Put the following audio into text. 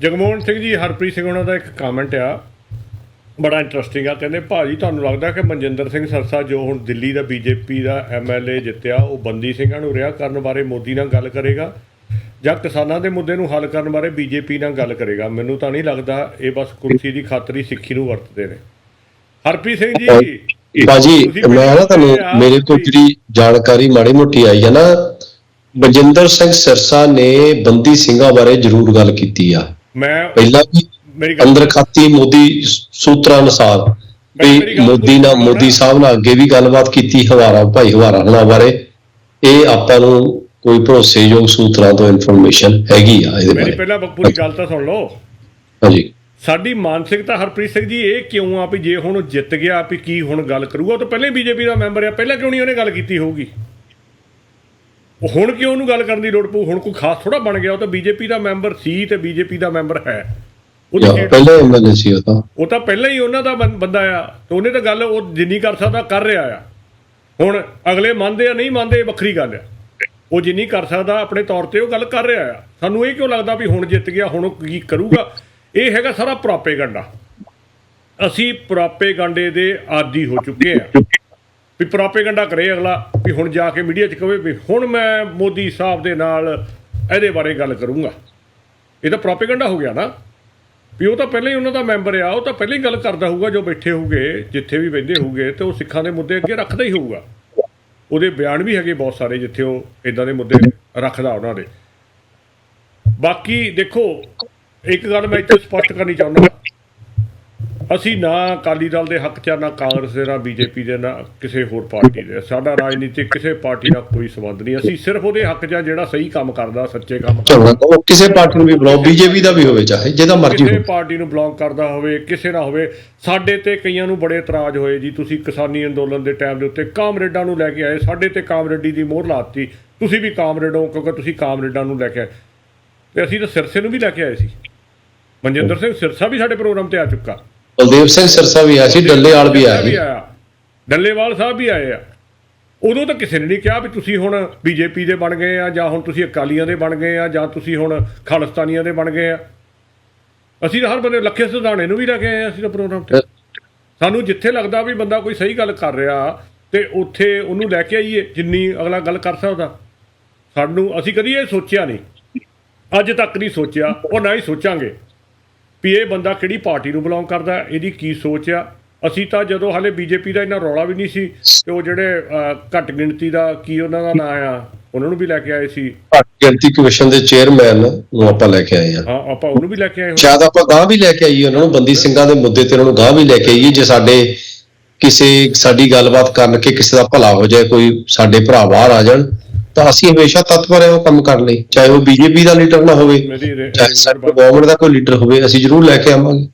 ਜਗਮੋਹਨ ਸਿੰਘ ਜੀ ਹਰਪ੍ਰੀਤ ਸਿੰਘ ਉਹਨਾਂ ਦਾ ਇੱਕ ਕਮੈਂਟ ਆ ਬੜਾ ਇੰਟਰਸਟਿੰਗ ਆ ਕਹਿੰਦੇ ਭਾਜੀ ਤੁਹਾਨੂੰ ਲੱਗਦਾ ਕਿ ਮਨਜਿੰਦਰ ਸਿੰਘ ਸਰਸਾ ਜੋ ਹੁਣ ਦਿੱਲੀ ਦਾ ਬੀਜੇਪੀ ਦਾ ਐਮਐਲਏ ਜਿੱਤਿਆ ਉਹ ਬੰਦੀ ਸਿੰਘਾਂ ਨੂੰ ਰਿਹਾ ਕਰਨ ਬਾਰੇ ਮੋਦੀ ਨਾਲ ਗੱਲ ਕਰੇਗਾ? ਜਾਂ ਕਿਸਾਨਾਂ ਦੇ ਮੁੱਦੇ ਨੂੰ ਹੱਲ ਕਰਨ ਬਾਰੇ ਬੀਜੇਪੀ ਨਾਲ ਗੱਲ ਕਰੇਗਾ? ਮੈਨੂੰ ਤਾਂ ਨਹੀਂ ਲੱਗਦਾ ਇਹ ਬਸ ਕੁਰਸੀ ਦੀ ਖਾਤਰ ਹੀ ਸਿੱਖੀ ਨੂੰ ਵਰਤਦੇ ਨੇ। ਹਰਪ੍ਰੀਤ ਸਿੰਘ ਜੀ ਬਾਜੀ ਤੁਸੀਂ ਮੈਂ ਨਾ ਤੁਹਾਨੂੰ ਮੇਰੇ ਕੋਲ ਜਿਹੜੀ ਜਾਣਕਾਰੀ ਮਾੜੀ ਮੋਟੀ ਆਈ ਹੈ ਨਾ ਬਲਜਿੰਦਰ ਸਿੰਘ ਸਿਰਸਾ ਨੇ ਬੰਦੀ ਸਿੰਘਾਂ ਬਾਰੇ ਜ਼ਰੂਰ ਗੱਲ ਕੀਤੀ ਆ। ਮੈਂ ਪਹਿਲਾਂ ਵੀ ਮੇਰੀ ਅੰਦਰ ਖਾਤੀ ਮੋਦੀ ਸੂਤਰਾਂ ਅਨੁਸਾਰ ਵੀ ਮੋਦੀ ਨਾਲ। ਮੋਦੀ ਸਾਹਿਬ ਨਾਲ ਅੱਗੇ ਵੀ ਗੱਲਬਾਤ ਕੀਤੀ ਹਵਾਰਾ ਭਾਈ ਹਵਾਰਾ ਹਣਾ ਬਾਰੇ। ਇਹ ਆਪਾਂ ਨੂੰ ਕੋਈ ਭਰੋਸੇਯੋਗ ਸੂਤਰਾਂ ਤੋਂ ਇਨਫੋਰਮੇਸ਼ਨ ਹੈਗੀ ਆ ਇਹਦੇ ਮੇਰੀ ਬਾਰੇ। ਪਹਿਲਾਂ ਪੂਰੀ ਗੱਲ ਤਾਂ ਸੁਣ ਲਓ। ਹਾਂਜੀ। ਸਾਡੀ ਮਾਨਸਿਕਤਾ ਹਰਪ੍ਰੀਤ ਸਿੰਘ ਜੀ ਇਹ ਕਿਉਂ ਆ ਵੀ ਜੇ ਹੁਣ ਜਿੱਤ ਗਿਆ ਵੀ ਕੀ ਹੁਣ ਗੱਲ ਕਰੂਗਾ? ਉਹ ਤਾਂ ਪਹਿਲਾਂ ਬੀਜੇਪੀ ਦਾ ਮੈਂਬਰ ਆ ਪਹਿਲਾਂ ਕਿਉਂ ਨਹੀਂ ਉਹਨੇ ਗੱਲ ਕੀਤੀ ਹੋਊਗੀ? ਹੁਣ ਕਿਉਂ ਉਹਨੂੰ ਗੱਲ ਕਰਨ ਦੀ ਲੋੜ ਪਊ? ਹੁਣ ਕੋਈ ਖਾਸ ਥੋੜਾ ਬਣ ਗਿਆ ਉਹ ਤਾਂ ਬੀਜੇਪੀ ਦਾ ਮੈਂਬਰ ਸੀ ਤੇ ਬੀਜੇਪੀ ਦਾ ਮੈਂਬਰ ਹੈ। ਸੀਟ- ਪਹਿਲੇ ਐਮਐਲਏ ਸੀ ਉਹ ਤਾਂ। ਉਹ ਤਾਂ ਪਹਿਲਾਂ ਹੀ ਉਹਨਾਂ ਦਾ ਬੰਦਾ ਆ। ਤੇ ਉਹਨੇ ਤਾਂ ਗੱਲ ਉਹ ਜਿੰਨੀ ਕਰ ਸਕਦਾ ਕਰ ਰਿਹਾ ਆ। ਹੁਣ ਅਗਲੇ ਮੰਨਦੇ ਆ ਨਹੀਂ ਮੰਨਦੇ ਵੱਖਰੀ ਗੱਲ ਆ। ਉਹ ਜਿੰਨੀ ਕਰ ਸਕਦਾ ਆਪਣੇ ਤੌਰ ਤੇ ਉਹ ਗੱਲ ਕਰ ਰਿਹਾ ਆ। ਸਾਨੂੰ ਇਹ ਕਿਉਂ ਲੱਗਦਾ ਵੀ ਹੁਣ ਜਿੱਤ ਗਿਆ ਹੁਣ ਉਹ ਕੀ ਕਰੂਗਾ? ਇਹ ਹੈਗਾ ਸਾਰਾ ਪ੍ਰਾਪੇਗੰਡਾ। ਅਸੀਂ ਪ੍ਰਾਪੇਗੰਡੇ ਦੇ ਆਦੀ ਹੋ ਚੁੱਕੇ ਆ। ਵੀ ਪ੍ਰਾਪੇਗੰਡਾ ਕਰੇ ਅਗਲਾ, ਵੀ ਹੁਣ ਜਾ ਕੇ ਮੀਡੀਆ 'ਚ ਕਹੇ ਵੀ ਹੁਣ ਮੈਂ ਮੋਦੀ ਸਾਹਿਬ ਦੇ ਨਾਲ ਇਹਦੇ ਬਾਰੇ ਗੱਲ ਕਰੂੰਗਾ। ਇਹ ਤਾਂ ਪ੍ਰਾਪੇਗੰਡਾ ਹੋ ਗਿਆ ਨਾ। ਵੀ ਉਹ ਤਾਂ ਪਹਿਲਾਂ ਹੀ ਉਹਨਾਂ ਦਾ ਮੈਂਬਰ ਆ, ਉਹ ਤਾਂ ਪਹਿਲਾਂ ਹੀ ਗੱਲ ਕਰਦਾ ਹੋਊਗਾ, ਜੋ ਬੈਠੇ ਹੋਊਗੇ, ਜਿੱਥੇ ਵੀ ਬੈਠੇ ਹੋਊਗੇ, ਤੇ ਉਹ ਸਿੱਖਾਂ ਦੇ ਮੁੱਦੇ ਅੱਗੇ ਰੱਖਦਾ ਹੀ ਹੋਊਗਾ। ਉਹਦੇ ਬਿਆਨ ਵੀ ਹੈਗੇ ਬਹੁਤ ਸਾਰੇ, ਜਿੱਥੇ ਉਹ ਇਦਾਂ ਦੇ ਮੁੱਦੇ ਰੱਖਦਾ ਉਹਨਾਂ ਦੇ। ਬਾਕੀ ਦੇਖੋ, ਇੱਕ ਗੱਲ ਮੈਂ ਇੱਥੇ ਸਪਸ਼ਟ ਕਰਨੀ ਚਾਹੁੰਦਾ। ਅਸੀਂ ਨਾ ਅਕਾਲੀ ਦਲ ਦੇ ਹੱਕ 'ਚ ਨਾ ਕਾਂਗਰਸ ਦੇ ਨਾ ਬੀਜੇਪੀ ਦੇ ਨਾ ਕਿਸੇ ਹੋਰ ਪਾਰਟੀ ਦੇ। ਸਾਡਾ ਰਾਜਨੀਤਿਕ ਕਿਸੇ ਪਾਰਟੀ ਨਾਲ ਕੋਈ ਸੰਬੰਧ ਨਹੀਂ। ਅਸੀਂ ਸਿਰਫ ਉਹਦੇ ਹੱਕ 'ਚ ਜਿਹੜਾ ਸਹੀ ਕੰਮ ਕਰਦਾ ਸੱਚੇ ਕੰਮ ਕਰਦਾ। ਉਹ ਕਿਸੇ ਪਾਰਟੀ ਨੂੰ ਵੀ ਬੁਲਾਓ ਬੀਜੇਪੀ ਦਾ ਵੀ ਹੋਵੇ ਚਾਹੇ ਜਿਹਦਾ ਮਰਜ਼ੀ ਕਿਸੇ ਪਾਰਟੀ ਨੂੰ ਬਿਲੋਂਗ ਕਰਦਾ ਹੋਵੇ ਕਿਸੇ ਨਾ ਹੋਵੇ ਸਾਡੇ ਤੇ ਕਈਆਂ ਨੂੰ ਬੜੇ ਇਤਰਾਜ਼ ਹੋਏ ਜੀ। ਤੁਸੀਂ ਕਿਸਾਨੀ ਅੰਦੋਲਨ ਦੇ ਟਾਈਮ ਦੇ ਉੱਤੇ ਕਾਮਰੇਡਾਂ ਨੂੰ ਲੈ ਕੇ ਆਏ ਸਾਡੇ ਤੇ ਕਾਮਰੇਡੀ ਦੀ ਮੋਹਰ ਲਾਤੀ। ਤੁਸੀਂ ਵੀ ਕਾਮਰੇਡ ਹੋ ਕਿਉਂਕਿ ਤੁਸੀਂ ਕਾਮਰੇਡਾਂ ਨੂੰ ਲੈ ਕੇ ਆਏ। ਤੇ ਅਸੀਂ ਤਾਂ ਸਿਰਸੇ ਨੂੰ ਵੀ ਲੈ ਕੇ ਆਏ ਸੀ। ਮਨਜਿੰਦਰ ਸਿੰਘ ਸਿਰਸਾ ਵੀ ਸਾਡੇ ਪ੍ਰੋਗਰਾਮ ਤੇ ਆ ਚੁੱਕਾ। ਬਲਦੇਵ ਸਿੰਘ ਸਿਰਸਾ ਵੀ ਆਇਆ ਸੀ ਡੱਲੇਵਾਲ ਵੀ ਆਇਆ ਸੀ। ਡੱਲੇਵਾਲ ਸਾਹਿਬ ਵੀ ਆਏ ਆ। ਉਦੋਂ ਤਾਂ ਕਿਸੇ ਨੇ ਨਹੀਂ ਕਿਹਾ ਵੀ ਤੁਸੀਂ ਹੁਣ ਬੀਜੇਪੀ ਦੇ ਬਣ ਗਏ ਆ ਜਾਂ ਹੁਣ ਤੁਸੀਂ ਅਕਾਲੀਆਂ ਦੇ ਬਣ ਗਏ ਆ ਜਾਂ ਤੁਸੀਂ ਹੁਣ ਖਾਲਿਸਤਾਨੀਆਂ ਦੇ ਬਣ ਗਏ ਆ। ਅਸੀਂ ਤਾਂ ਹਰ ਬੰਦੇ ਲੱਖੇ ਸਿਧਾਣੇ ਨੂੰ ਵੀ ਲੈ ਕੇ ਆਏ ਆ ਅਸੀਂ ਤਾਂ ਪ੍ਰੋਗਰਾਮ ਤੇ। ਸਾਨੂੰ ਜਿੱਥੇ ਲੱਗਦਾ ਵੀ ਬੰਦਾ ਕੋਈ ਸਹੀ ਗੱਲ ਕਰ ਰਿਹਾ ਤੇ ਉੱਥੇ ਉਹਨੂੰ ਲੈ ਕੇ ਆਈਏ ਜਿੰਨੀ ਅਗਲਾ ਗੱਲ ਕਰ ਸਕਦਾ। ਸਾਨੂੰ ਅਸੀਂ ਕਦੀ ਇਹ ਸੋਚਿਆ ਨਹੀਂ। ਅੱਜ ਤੱਕ ਨਹੀਂ ਸੋਚਿਆ ਉਹ ਨਾ ਹੀ ਸੋਚਾਂਗੇ। ਵੀ ਇਹ ਬੰਦਾ ਕਿਹੜੀ ਪਾਰਟੀ ਨੂੰ ਬਿਲੋਂਗ ਕਰਦਾ ਇਹਦੀ ਕੀ ਸੋਚ ਆ? ਅਸੀਂ ਤਾਂ ਜਦੋਂ ਹਾਲੇ ਬੀਜੇਪੀ ਦਾ ਇੰਨਾ ਰੌਲਾ ਵੀ ਨਹੀਂ ਸੀ ਤੇ ਉਹ ਜਿਹੜੇ ਘੱਟ ਗਿਣਤੀ ਦਾ ਕੀ ਉਹਨਾਂ ਦਾ ਨਾਂ ਆ ਉਹਨਾਂ ਨੂੰ ਵੀ ਲੈ ਕੇ ਆਏ ਸੀ। ਗਿਣਤੀ ਕਮਿਸ਼ਨ ਦੇ ਚੇਅਰਮੈਨ ਨੂੰ ਆਪਾਂ ਲੈ ਕੇ ਆਏ ਆ। ਹਾਂ ਆਪਾਂ ਉਹਨੂੰ ਵੀ ਲੈ ਕੇ ਆਏ ਹੋਏ। ਸ਼ਾਇਦ ਆਪਾਂ ਗਾਂ ਵੀ ਲੈ ਕੇ ਆਈਏ ਉਹਨਾਂ ਨੂੰ ਬੰਦੀ ਸਿੰਘਾਂ ਦੇ ਮੁੱਦੇ ਤੇ ਉਹਨਾਂ ਨੂੰ ਗਾਂ ਵੀ ਲੈ ਕੇ ਆਈਏ ਜੇ ਸਾਡੇ ਕਿਸੇ ਸਾਡੀ ਗੱਲਬਾਤ ਕਰਨ ਕੇ ਕਿਸੇ ਦਾ ਭਲਾ ਹੋ ਜਾਏ ਕੋਈ ਸਾਡੇ ਭਰਾ ਬਾਹਰ ਆ ਜਾਣ ਤਾਂ ਅਸੀਂ ਹਮੇਸ਼ਾ ਤਤਪਰ ਹੈ ਉਹ ਕੰਮ ਕਰਨ ਲਈ ਚਾਹੇ ਉਹ ਬੀਜੇਪੀ ਦਾ ਲੀਡਰ ਨਾ ਹੋਵੇ ਚਾਹੇ ਸਾਡੇ ਗਵਰਨਮੈਂਟ ਦਾ ਕੋਈ ਲੀਡਰ ਹੋਵੇ ਅਸੀਂ ਜ਼ਰੂਰ ਲੈ ਕੇ ਆਵਾਂਗੇ।